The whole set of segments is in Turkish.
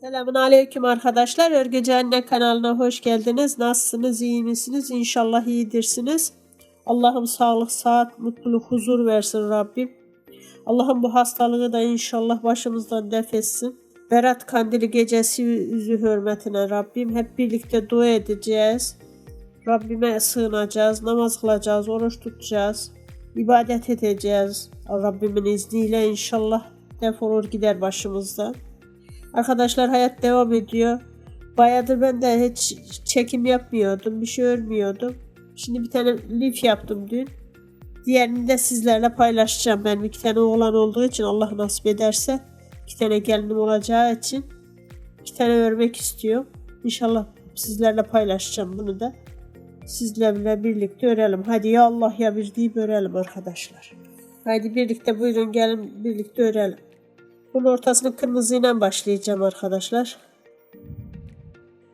Selamun Aleyküm arkadaşlar. Örgücü Anne kanalına hoş geldiniz. Nasılsınız? iyi misiniz? İnşallah iyidirsiniz. Allah'ım sağlık, saat, mutluluk, huzur versin Rabbim. Allah'ım bu hastalığı da inşallah başımızdan def etsin. Berat Kandili gecesi yüzü hürmetine Rabbim hep birlikte dua edeceğiz. Rabbime sığınacağız, namaz kılacağız, oruç tutacağız, ibadet edeceğiz. Rabbimin izniyle inşallah defolur gider başımızdan. Arkadaşlar hayat devam ediyor. Bayağıdır ben de hiç çekim yapmıyordum. Bir şey örmüyordum. Şimdi bir tane lif yaptım dün. Diğerini de sizlerle paylaşacağım. Benim iki tane oğlan olduğu için Allah nasip ederse iki tane gelinim olacağı için iki tane örmek istiyorum. İnşallah sizlerle paylaşacağım bunu da. Sizlerle birlikte örelim. Hadi ya Allah ya bir deyip örelim arkadaşlar. Hadi birlikte buyurun gelin birlikte örelim. Bunun ortasını kırmızıyla başlayacağım arkadaşlar.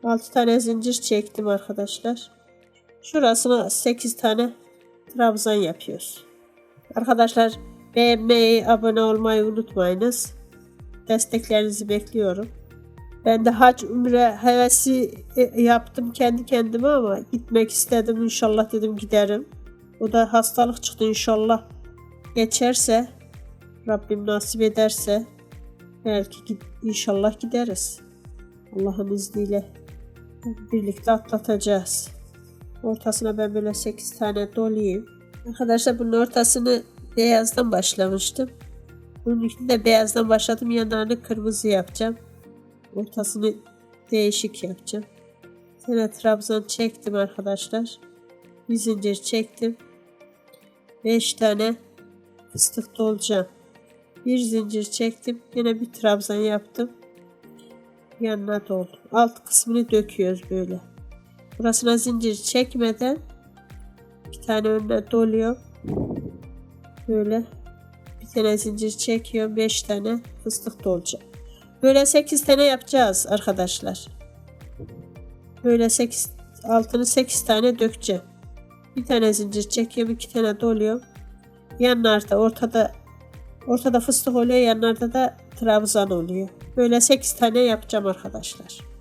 6 tane zincir çektim arkadaşlar. Şurasına 8 tane trabzan yapıyoruz. Arkadaşlar beğenmeyi, abone olmayı unutmayınız. Desteklerinizi bekliyorum. Ben de hac umre hevesi e, yaptım kendi kendime ama gitmek istedim. İnşallah dedim giderim. O da hastalık çıktı inşallah. Geçerse Rabbim nasip ederse belki inşallah gideriz. Allah'ın izniyle birlikte atlatacağız. Ortasına ben böyle 8 tane dolayayım. Arkadaşlar bunun ortasını beyazdan başlamıştım. Bunun de beyazdan başladım. Yanlarını kırmızı yapacağım. Ortasını değişik yapacağım. Tane trabzan çektim arkadaşlar. Bir zincir çektim. 5 tane fıstık dolacağım. Bir zincir çektim. Yine bir trabzan yaptım. Yanına doldu. Alt kısmını döküyoruz böyle. Burasına zincir çekmeden bir tane önüne doluyor. Böyle bir tane zincir çekiyorum. 5 tane fıstık dolacak. Böyle 8 tane yapacağız arkadaşlar. Böyle 8 altını 8 tane dökeceğim. Bir tane zincir çekiyorum, iki tane doluyor. Yanlarda ortada ortada fıstık oluyor, yanlarda da trabzan oluyor. Böyle 8 tane yapacağım arkadaşlar.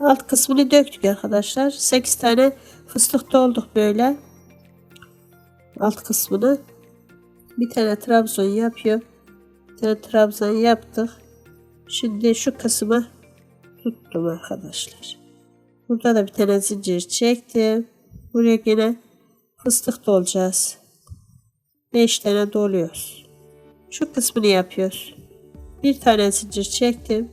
Alt kısmını döktük arkadaşlar. 8 tane fıstık dolduk böyle. Alt kısmını. Bir tane trabzan yapıyor. Bir tane trabzan yaptık. Şimdi şu kısmı tuttum arkadaşlar. Burada da bir tane zincir çektim. Buraya yine fıstık dolacağız. 5 tane doluyoruz. Şu kısmını yapıyoruz. Bir tane zincir çektim.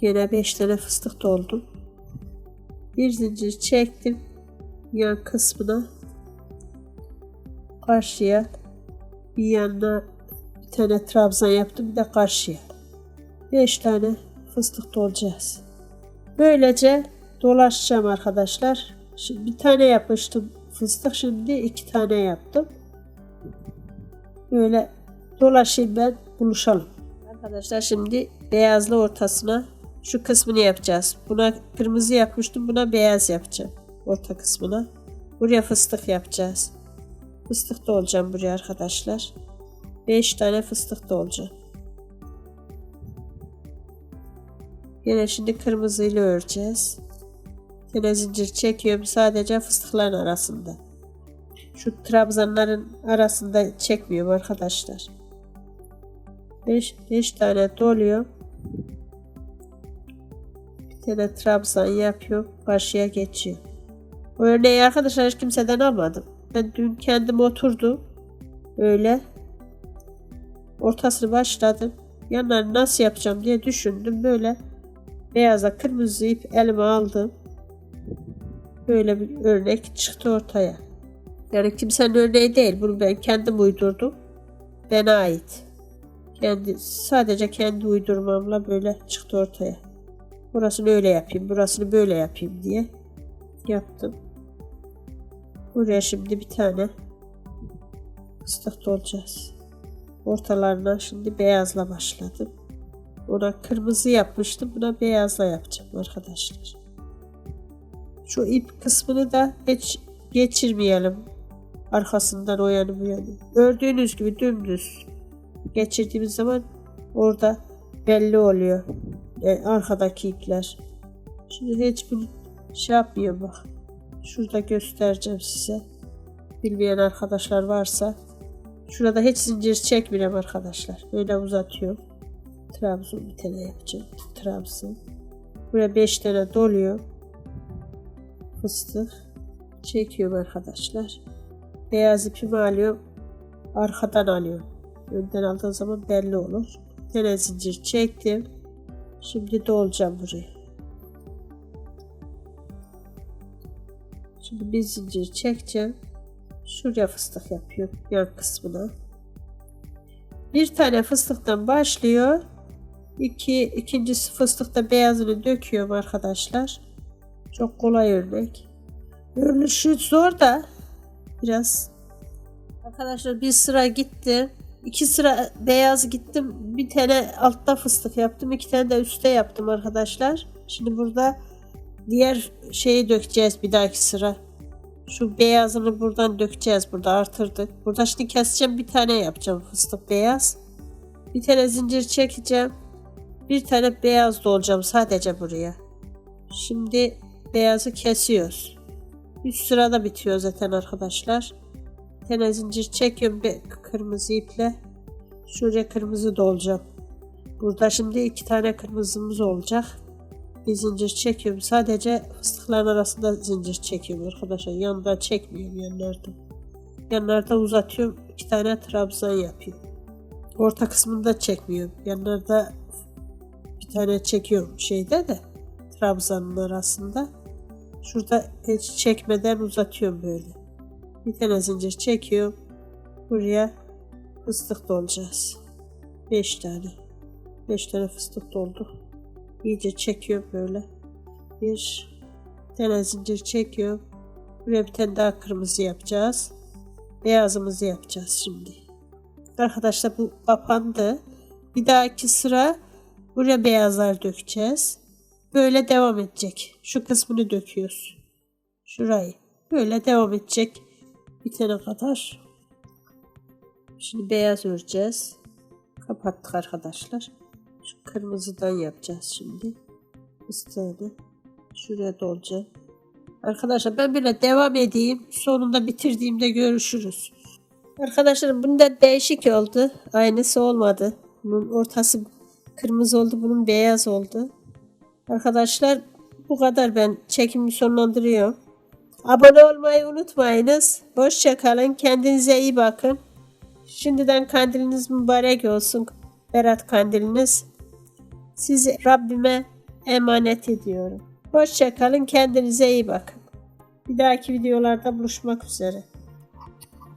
Yine 5 tane fıstık doldum. Bir zincir çektim. Yan kısmına karşıya bir yanına bir tane trabzan yaptım bir de karşıya. 5 tane fıstık dolacağız. Böylece dolaşacağım arkadaşlar. Şimdi bir tane yapmıştım fıstık şimdi iki tane yaptım. Böyle dolaşayım ben buluşalım. Arkadaşlar şimdi beyazlı ortasına şu kısmını yapacağız. Buna kırmızı yapmıştım buna beyaz yapacağım. Orta kısmına. Buraya fıstık yapacağız. Fıstık da olacağım buraya arkadaşlar. 5 tane fıstık da olacak. Yine şimdi kırmızıyla öreceğiz. Yine zincir çekiyorum sadece fıstıkların arasında. Şu trabzanların arasında çekmiyorum arkadaşlar. 5 5 tane doluyor. Bir tane trabzan yapıyor. Karşıya geçiyor. Bu örneği arkadaşlar hiç kimseden almadım. Ben dün kendim oturdum. Öyle. Ortasını başladım. Yanlarını nasıl yapacağım diye düşündüm. Böyle beyaza kırmızı ip elime aldım. Böyle bir örnek çıktı ortaya. Yani kimsenin örneği değil. Bunu ben kendim uydurdum. Bana ait. Kendi, sadece kendi uydurmamla böyle çıktı ortaya. Burasını öyle yapayım, burasını böyle yapayım diye yaptım. Buraya şimdi bir tane fıstık dolacağız. Ortalarına şimdi beyazla başladım. Ona kırmızı yapmıştım. Buna beyazla yapacağım arkadaşlar. Şu ip kısmını da hiç geçirmeyelim. Arkasından o yanı bu yanı. Gördüğünüz gibi dümdüz geçirdiğimiz zaman orada belli oluyor. E, arkadaki ipler. Şimdi hiçbir şey yapmıyor bak. Şurada göstereceğim size. Bilmeyen arkadaşlar varsa. Şurada hiç zincir çekmiyorum arkadaşlar. Böyle uzatıyorum. Trabzon bir tane yapacağım. Trabzon. Buraya 5 tane doluyor. Fıstık. Çekiyorum arkadaşlar. Beyaz ipimi alıyorum. Arkadan alıyorum. Önden aldığım zaman belli olur. Bir zincir çektim. Şimdi dolacağım buraya. Şimdi bir zincir çekeceğim. Şuraya fıstık yapıyorum yan kısmına. Bir tane fıstıktan başlıyor. İki, ikincisi fıstıkta beyazını döküyorum arkadaşlar. Çok kolay örnek. Örülüşü zor da biraz. Arkadaşlar bir sıra gitti. İki sıra beyaz gittim. Bir tane altta fıstık yaptım. iki tane de üstte yaptım arkadaşlar. Şimdi burada diğer şeyi dökeceğiz bir dahaki sıra. Şu beyazını buradan dökeceğiz. Burada artırdık. Burada şimdi keseceğim bir tane yapacağım fıstık beyaz. Bir tane zincir çekeceğim. Bir tane beyaz dolacağım sadece buraya. Şimdi beyazı kesiyoruz. Üst sırada bitiyor zaten arkadaşlar. Bir zincir çekiyorum bir kırmızı iple. Şuraya kırmızı dolacağım. Burada şimdi iki tane kırmızımız olacak. Bir zincir çekiyorum. Sadece fıstıkların arasında zincir çekiyorum arkadaşlar. Yanında çekmiyorum yanlarda. Yanlarda uzatıyorum. iki tane trabzan yapıyorum. Orta kısmında çekmiyorum. Yanlarda bir tane çekiyorum şeyde de trabzanın arasında. Şurada hiç çekmeden uzatıyorum böyle. Bir tane zincir çekiyorum. Buraya fıstık dolacağız. 5 tane. 5 tane fıstık doldu. İyice çekiyorum böyle. Bir tane zincir çekiyorum. Buraya bir tane daha kırmızı yapacağız. Beyazımızı yapacağız şimdi. Arkadaşlar bu kapandı. Bir dahaki sıra buraya beyazlar dökeceğiz. Böyle devam edecek. Şu kısmını döküyoruz. Şurayı. Böyle devam edecek. Bitene kadar. Şimdi beyaz öreceğiz. Kapattık arkadaşlar. Şu kırmızıdan yapacağız şimdi. Fıstığını. Şuraya dolacak. Arkadaşlar ben böyle devam edeyim. Sonunda bitirdiğimde görüşürüz. Arkadaşlar bunda değişik oldu. Aynısı olmadı. Bunun ortası kırmızı oldu. Bunun beyaz oldu. Arkadaşlar bu kadar ben çekimi sonlandırıyorum. Abone olmayı unutmayınız. Hoşça kalın. Kendinize iyi bakın. Şimdiden kandiliniz mübarek olsun. Berat kandiliniz. Sizi Rabbime emanet ediyorum. Hoşça kalın. Kendinize iyi bakın. Bir dahaki videolarda buluşmak üzere.